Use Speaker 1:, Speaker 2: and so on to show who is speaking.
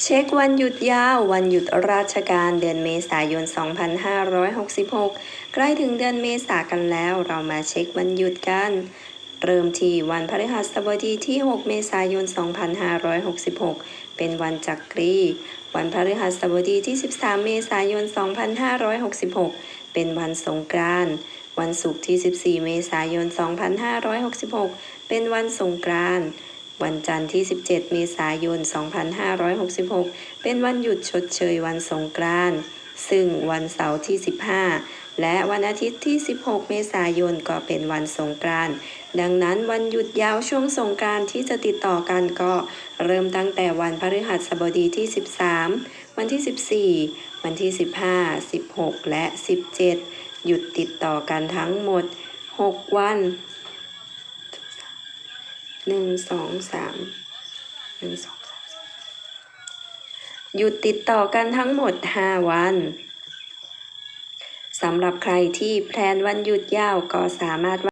Speaker 1: เช็ควันหยุดยาว วันหยุดราชการเดือนเมษายน 2566 ใกล้ถึงเดือนเมษากันแล้ว เรามาเช็ควันหยุดกัน เริ่มที่วันพฤหัสบดีที่ 6 เมษายน 2566 เป็นวันจักรี วันพฤหัสบดีที่ 13 เมษายน 2566 เป็นวันสงกรานต์วันศุกร์ที่ 14 เมษายน 2566 เป็นวันสงกรานต์ วันจันทร์ที่ 17 เมษายน 2566 เป็นวันหยุดชดเชยวันสงกรานต์ซึ่งวันเสาร์ที่ 15 และวันอาทิตย์ที่ 16 เมษายนก็เป็นวันสงกรานต์ดังนั้นวันหยุดยาวช่วงสงกรานต์ที่จะติดต่อกันก็เริ่มตั้งแต่วันพฤหัสบดีที่ 13 วันที่ 14 วันที่ 15 16 และ 17 หยุดติดต่อกันทั้งหมด 6 วัน หนึ่งสองสามหนึ่งสองสามหยุดติดต่อกันทั้งหมดห้าวันสำหรับใครที่แพลนวันหยุดยาวก็สามารถ